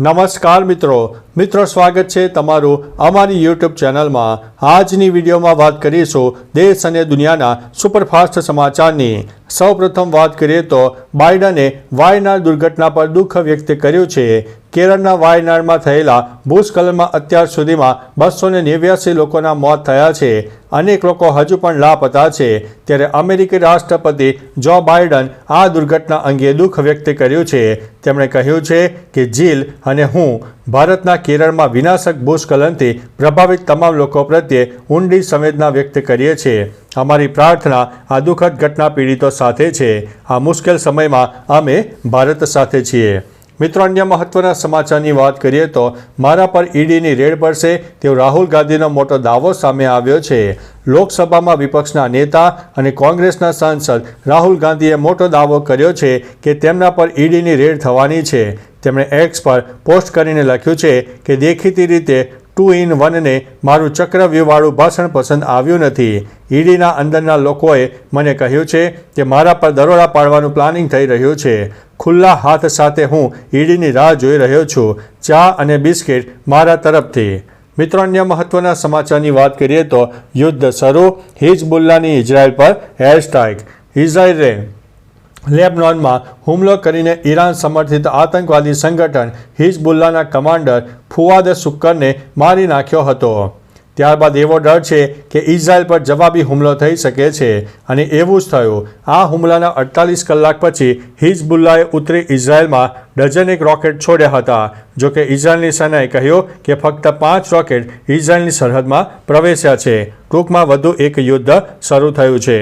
નમસ્કાર મિત્રો. મિત્રો, સ્વાગત છે તમારું અમારી યુટ્યુબ ચેનલમાં. આજની વિડીયોમાં વાત કરીશું દેશ અને દુનિયાના સુપરફાસ્ટ સમાચારની. સૌપ્રથમ વાત કરીએ તો બાઇડને વાયનાડ દુર્ઘટના પર દુઃખ વ્યક્ત કર્યું છે. કેરળના વાયનાડમાં થયેલા ભૂસ્ખલનમાં અત્યાર સુધીમાં બસો ને નેવ્યાસી લોકોના મોત થયા છે. અનેક લોકો હજુ પણ લાપતા છે. ત્યારે અમેરિકી રાષ્ટ્રપતિ જો બાઇડન આ દુર્ઘટના અંગે દુઃખ વ્યક્ત કર્યું છે, તેમણે કહ્યું છે કે જીલ અને હું ભારતના કેરળમાં વિનાશક ભૂસ્ખલનથી પ્રભાવિત તમામ લોકો પ્રત્યે ઊંડી સંવેદના વ્યક્ત કરીએ છીએ. અમારી પ્રાર્થના આ દુઃખદ ઘટના પીડિતો સાથે છે. આ મુશ્કેલ સમયમાં અમે ભારત સાથે છીએ. મિત્રો, અન્ય મહત્વના સમાચારની વાત કરીએ તો મારા પર ઈડીની રેડ પડશે તેવો રાહુલ ગાંધીનો મોટો દાવો સામે આવ્યો છે. લોકસભામાં વિપક્ષના નેતા અને કોંગ્રેસના સાંસદ રાહુલ ગાંધીએ મોટો દાવો કર્યો છે કે તેમના પર ઈડીની રેડ થવાની છે. તેમણે એક્સ પર પોસ્ટ કરીને લખ્યું છે કે દેખીતી રીતે ટુ ઇન વનને મારું ચક્રવ્યૂહવાળું ભાષણ પસંદ આવ્યું નથી. ઈડીના અંદરના લોકોએ મને કહ્યું છે કે મારા પર દરોડા પાડવાનું પ્લાનિંગ થઈ રહ્યું છે. ખુલ્લા હાથ સાથે હું ઈડીની રાહ જોઈ રહ્યો છું. ચા અને બિસ્કિટ મારા તરફથી. મિત્રો, અન્ય મહત્વના સમાચારની વાત કરીએ તો યુદ્ધ શરૂ. હિઝબુલ્લાની ઇઝરાયલ પર એર સ્ટ્રાઇક ઇઝરાયલે લેબનોનમાં હુમલો કરીને ઈરાન સમર્થિત આતંકવાદી સંગઠન હિઝબુલ્લાના કમાન્ડર ફુવાદ શુક્કરને મારી નાખ્યો હતો. ત્યારબાદ એવો ડર છે કે ઇઝરાયલ પર જવાબી હુમલો થઈ શકે છે અને એવું જ થયું. આ હુમલાના અડતાલીસ કલાક પછી હિઝબુલ્લાએ ઉત્તરી ઇઝરાયલમાં ડઝનેક રોકેટ છોડ્યા હતા. જો કે ઇઝરાયલની સેનાએ કહ્યું કે ફક્ત પાંચ રોકેટ ઇઝરાયલની સરહદમાં પ્રવેશ્યા છે. ટૂંકમાં વધુ એક યુદ્ધ શરૂ થયું છે.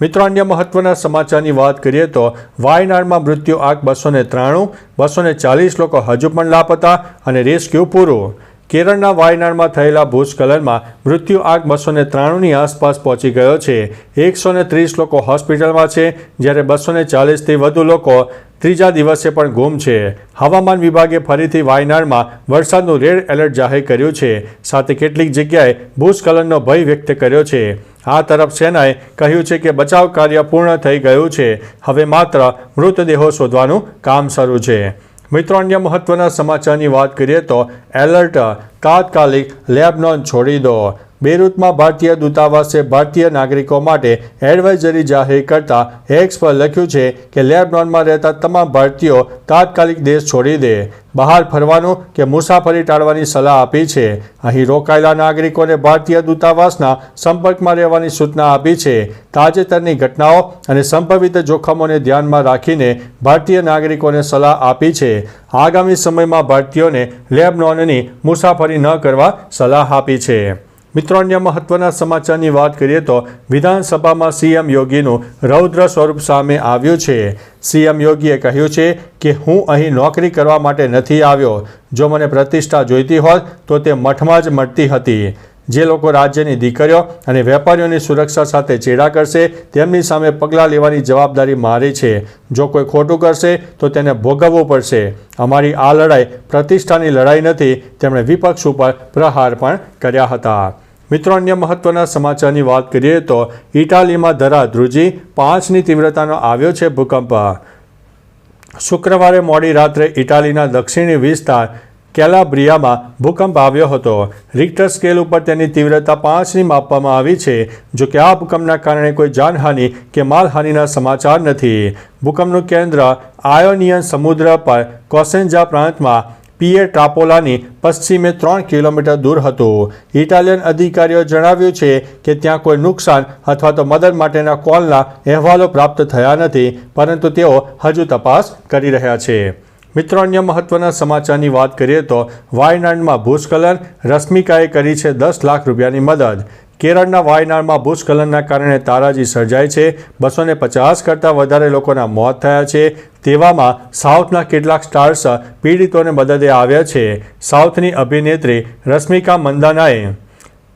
મિત્રો, અન્ય મહત્વના સમાચારની વાત કરીએ તો વાયનાડમાં મૃત્યુ આંક બસો ને ત્રાણું, બસો ને ચાલીસ લોકો હજુ પણ લાપતા અને રેસ્ક્યુ પૂરું. કેરળના વાયનાડમાં થયેલા ભૂસ્ખલનમાં મૃત્યુ આંક બસો ને ત્રાણુંની આસપાસ પહોંચી ગયો છે. એકસો ને ત્રીસ લોકો હોસ્પિટલમાં છે, જ્યારે બસો ને ચાલીસથી વધુ લોકો ત્રીજા દિવસે પણ ગુમ છે. હવામાન વિભાગે ફરીથી વાયનાડમાં વરસાદનું રેડ એલર્ટ જાહેર કર્યું છે. સાથે કેટલીક જગ્યાએ ભૂસ્ખલનનો ભય વ્યક્ત કર્યો છે. આ તરફ સેનાએ કહ્યું છે કે બચાવ કાર્ય પૂર્ણ થઈ ગયું છે. હવે માત્ર મૃતદેહો શોધવાનું કામ શરૂ છે. મિત્રો, અન્ય મહત્વના સમાચારની વાત કરીએ તો એલર્ટ તાત્કાલિક લેબનોન છોડી દો. બેરુતમાં ભારતીય દૂતાવાસે ભારતીય નાગરિકો માટે એડવાઇઝરી જાહેર કરતા એક્સ પર લખ્યું છે કે લેબનોનમાં રહેતા તમામ ભારતીયો તાત્કાલિક દેશ છોડી દે. બહાર ફરવાનું કે મુસાફરી ટાળવાની સલાહ આપી છે. અહીં રોકાયેલા નાગરિકોને ભારતીય દૂતાવાસના સંપર્કમાં રહેવાની સૂચના આપી છે. તાજેતરની ઘટનાઓ અને સંભવિત જોખમોને ધ્યાનમાં રાખીને ભારતીય નાગરિકોને સલાહ આપી છે. આગામી સમયમાં ભારતીયોને લેબનોનની મુસાફરી ન કરવા સલાહ આપી છે. મિત્રો, અન્ય મહત્વના સમાચારની વાત કરીએ તો વિધાનસભામાં સીએમ યોગીનું રૌદ્ર સ્વરૂપ સામે આવ્યું છે. સીએમ યોગીએ કહ્યું છે કે, હું અહીં નોકરી કરવા માટે નથી આવ્યો. જો મને પ્રતિષ્ઠા જોઈતી હોત, તો તે મઠમાં જ મળતી હતી. જે લોકો રાજ્યની દીકરીઓ અને વેપારીઓની સુરક્ષા સાથે ચેડા કરશે, તેમની સામે પગલાં લેવાની જવાબદારી મારી છે. જો કોઈ ખોટું કરશે, તો તેને ભોગવવું પડશે. અમારી આ લડાઈ પ્રતિષ્ઠાની લડાઈ નથી, તેમણે વિપક્ષ ઉપર પ્રહાર પણ કર્યા હતા. મિત્રો, અન્ય મહત્વના સમાચારની વાત કરીએ તો ઇટાલીમાં ધરા ધ્રુજી પાંચની તીવ્રતાનો આવ્યો છે ભૂકંપ. શુક્રવારે મોડી રાત્રે ઇટાલીના દક્ષિણી વિસ્તાર કેલાબ્રિયામાં ભૂકંપ આવ્યો હતો. રિક્ટર સ્કેલ ઉપર તેની તીવ્રતા પાંચની માપવામાં આવી છે, જો કે આ ભૂકંપના કારણે કોઈ જાનહાનિ કે માલહાનિના સમાચાર નથી. ભૂકંપનું કેન્દ્ર આયોનિયન સમુદ્ર પર કોસેન્જા પ્રાંતમાં પીએ ટ્રાપોલાની પશ્ચિમે ત્રણ કિલોમીટર દૂર હતું. ઇટાલિયન અધિકારીઓ જણાવ્યું છે કે ત્યાં કોઈ નુકસાન અથવા તો મદદ માટેના કોલના અહેવાલો પ્રાપ્ત થયા નથી, પરંતુ તેઓ હજુ તપાસ કરી રહ્યા છે. મિત્રો, અન્ય મહત્વના સમાચારની વાત કરીએ તો વાયનાડમાં ભૂસ્ખલન રશ્મિકાએ કરી છે દસ લાખ રૂપિયાની મદદ. કેરળના વાયનાડમાં ભૂસ્ખલનના કારણે તારાજી સર્જાય છે. બસો પચાસ કરતાં વધારે લોકોના મોત થયા છે. તેવામાં સાઉથના કેટલાક સ્ટાર્સ પીડિતોને મદદે આવ્યા છે. સાઉથની અભિનેત્રી રશ્મિકા મંદાનાએ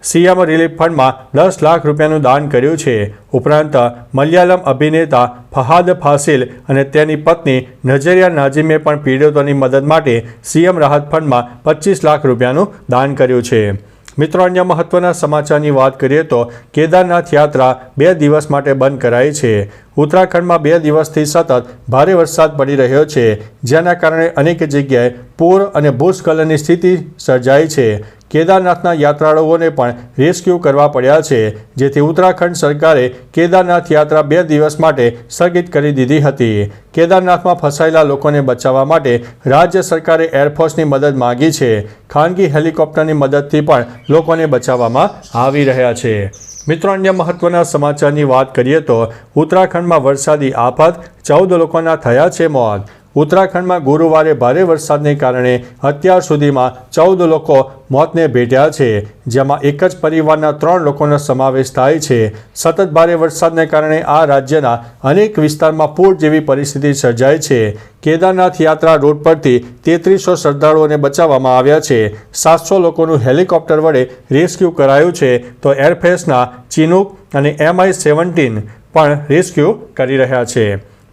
સીએમ રિલીફ ફંડમાં દસ લાખ રૂપિયાનું દાન કર્યું છે. ઉપરાંત મલયાલમ અભિનેતા ફહાદ ફાસિલ અને તેની પત્ની નજરિયા નાઝીમે પણ પીડિતોની મદદ માટે સીએમ રાહત ફંડમાં પચીસ લાખ રૂપિયાનું દાન કર્યું છે. મિત્રો, અન્ય મહત્વના સમાચારની વાત કરીએ તો કેદારનાથ યાત્રા બે દિવસ માટે બંધ કરાઈ છે. ઉત્તરાખંડમાં બે દિવસથી સતત ભારે વરસાદ પડી રહ્યો છે. જેના કારણે અનેક જગ્યાએ પૂર અને ભૂસ્ખલનની સ્થિતિ સર્જાઈ છે. કેદારનાથના યાત્રાળુઓને પણ રેસ્ક્યુ કરવા પડ્યા છે, જેથી ઉત્તરાખંડ સરકારે કેદારનાથ યાત્રા બે દિવસ માટે સ્થગિત કરી દીધી હતી. કેદારનાથમાં ફસાયેલા લોકોને બચાવવા માટે રાજ્ય સરકારે એરફોર્સની મદદ માંગી છે. ખાનગી હેલિકોપ્ટરની મદદથી પણ લોકોને બચાવવામાં આવી રહ્યા છે. મિત્રો, અન્ય મહત્વના સમાચારની વાત કરીએ તો ઉત્તરાખંડમાં વરસાદી આફત, ચૌદ લોકોના થયા છે મોત. ઉત્તરાખંડમાં ગુરુવારે ભારે વરસાદને કારણે અત્યાર સુધીમાં ચૌદ લોકો મોતને ભેટ્યા છે, જેમાં એક જ પરિવારના ત્રણ લોકોનો સમાવેશ થાય છે. સતત ભારે વરસાદને કારણે આ રાજ્યના અનેક વિસ્તારમાં પૂર જેવી પરિસ્થિતિ સર્જાય છે. કેદારનાથ યાત્રા રોડ પરથી તેત્રીસો શ્રદ્ધાળુઓને બચાવવામાં આવ્યા છે. સાતસો લોકોનું હેલિકોપ્ટર વડે રેસ્ક્યુ કરાયું છે. તો એરફેસના ચિનુક અને એમઆઈ સેવન્ટીન પણ રેસ્ક્યુ કરી રહ્યા છે.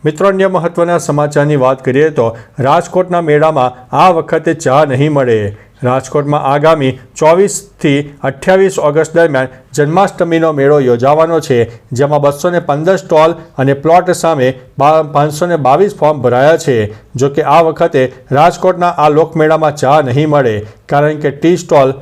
મિત્રો, અન્ય મહત્વના સમાચારની વાત કરીએ તો રાજકોટના મેળામાં આ વખતે ચા નહીં મળે. રાજકોટમાં આગામી ચોવીસથી અઠ્યાવીસ ઓગસ્ટ દરમિયાન જન્માષ્ટમીનો મેળો યોજાવાનો છે, જેમાં બસો ને પંદર સ્ટોલ અને પ્લોટ સામે પાંચસો ને બાવીસ ફોર્મ ભરાયા છે. જો કે આ વખતે રાજકોટના આ લોકમેળામાં ચા નહીં મળે, કારણ કે ટી સ્ટોલ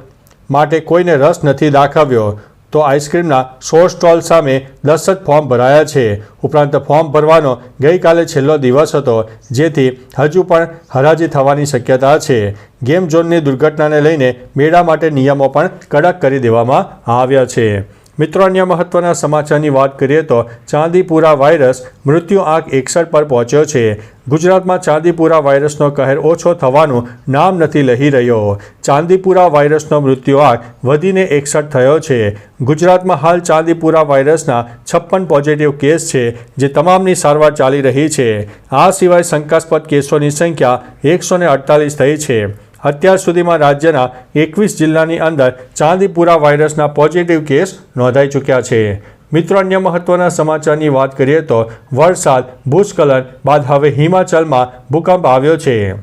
માટે કોઈને રસ નથી દાખવ્યો. તો આઈસ્ક્રીમના સો સ્ટોલ સામે દસ જ ફોર્મ ભરાયા છે. ઉપરાંત ફોર્મ ભરવાનો ગઈકાલે છેલ્લો દિવસ હતો, જેથી હજુ પણ હરાજી થવાની શક્યતા છે. ગેમ ઝોનની દુર્ઘટનાને લઈને મેળા માટે નિયમો પણ કડક કરી દેવામાં આવ્યા છે. મિત્રો, અન્ય મહત્વના સમાચારની વાત કરીએ તો ચાંદીપુરા વાયરસ મૃત્યુ આંક એકસઠ પર પહોંચ્યો છે. ગુજરાતમાં ચાંદીપુરા વાયરસનો કહેર ઓછો થવાનું નામ નથી લઈ રહ્યો. ચાંદીપુરા વાયરસનો મૃત્યુ આંક વધીને એકસઠ થયો છે. ગુજરાતમાં હાલ ચાંદીપુરા વાયરસના છપ્પન પોઝિટિવ કેસ છે, જે તમામની સારવાર ચાલી રહી છે. આ સિવાય શંકાસ્પદ કેસોની સંખ્યા એકસો અડતાલીસ થઈ છે. અત્યાર સુધીમાં રાજ્યના એકવીસ જિલ્લાની અંદર ચાંદીપુરા વાયરસના પોઝિટિવ કેસ નોંધાઈ ચૂક્યા છે. મિત્રો, અન્ય મહત્વના સમાચારની વાત કરીએ તો વરસાદ, ભૂસ્ખલન બાદ હવે હિમાચલમાં ભૂકંપ આવ્યો છે.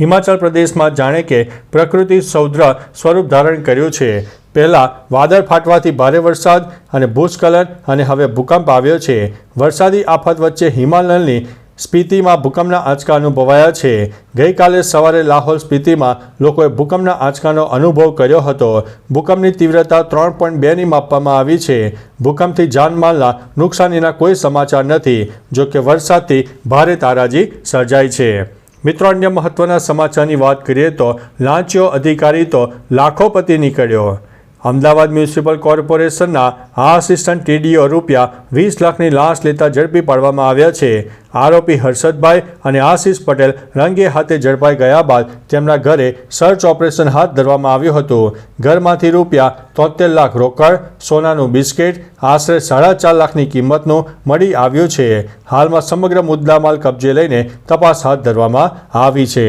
હિમાચલ પ્રદેશમાં જાણે કે પ્રકૃતિ સૌદ્ર સ્વરૂપ ધારણ કર્યું છે. પહેલાં વાદળ ફાટવાથી ભારે વરસાદ અને ભૂસ્ખલન અને હવે ભૂકંપ આવ્યો છે. વરસાદી આફત વચ્ચે હિમાલયની સ્પીતિમાં ભૂકંપના આંચકા અનુભવાયા છે. ગઈકાલે સવારે લાહોલ સ્પીતિમાં લોકોએ ભૂકંપના આંચકાનો અનુભવ કર્યો હતો. ભૂકંપની તીવ્રતા ત્રણ પોઈન્ટ બેની માપવામાં આવી છે. ભૂકંપથી જાનમાલના નુકસાનીના કોઈ સમાચાર નથી, જો કે વરસાદથી ભારે તારાજી સર્જાઈ છે. મિત્રો, અન્ય મહત્વના સમાચારની વાત કરીએ તો, લાંચ્યો અધિકારી તો લાખોપતિ નીકળ્યો. અમદાવાદ મ્યુનિસિપલ કોર્પોરેશનના આ આસિસ્ટન્ટ ટીડીઓ રૂપિયા વીસ લાખની લાંચ લેતા ઝડપી પાડવામાં આવ્યા છે. આરોપી હર્ષદભાઈ અને આશિષ પટેલ રંગે હાથે ઝડપાઈ ગયા બાદ તેમના ઘરે સર્ચ ઓપરેશન હાથ ધરવામાં આવ્યું હતું. ઘરમાંથી રૂપિયા તોતેર લાખ રોકડ, સોનાનું બિસ્કિટ, આશરે સાડા ચાર લાખની કિંમતનું મળી આવ્યું છે. હાલમાં સમગ્ર મુદ્દામાલ કબજે લઈને તપાસ હાથ ધરવામાં આવી છે.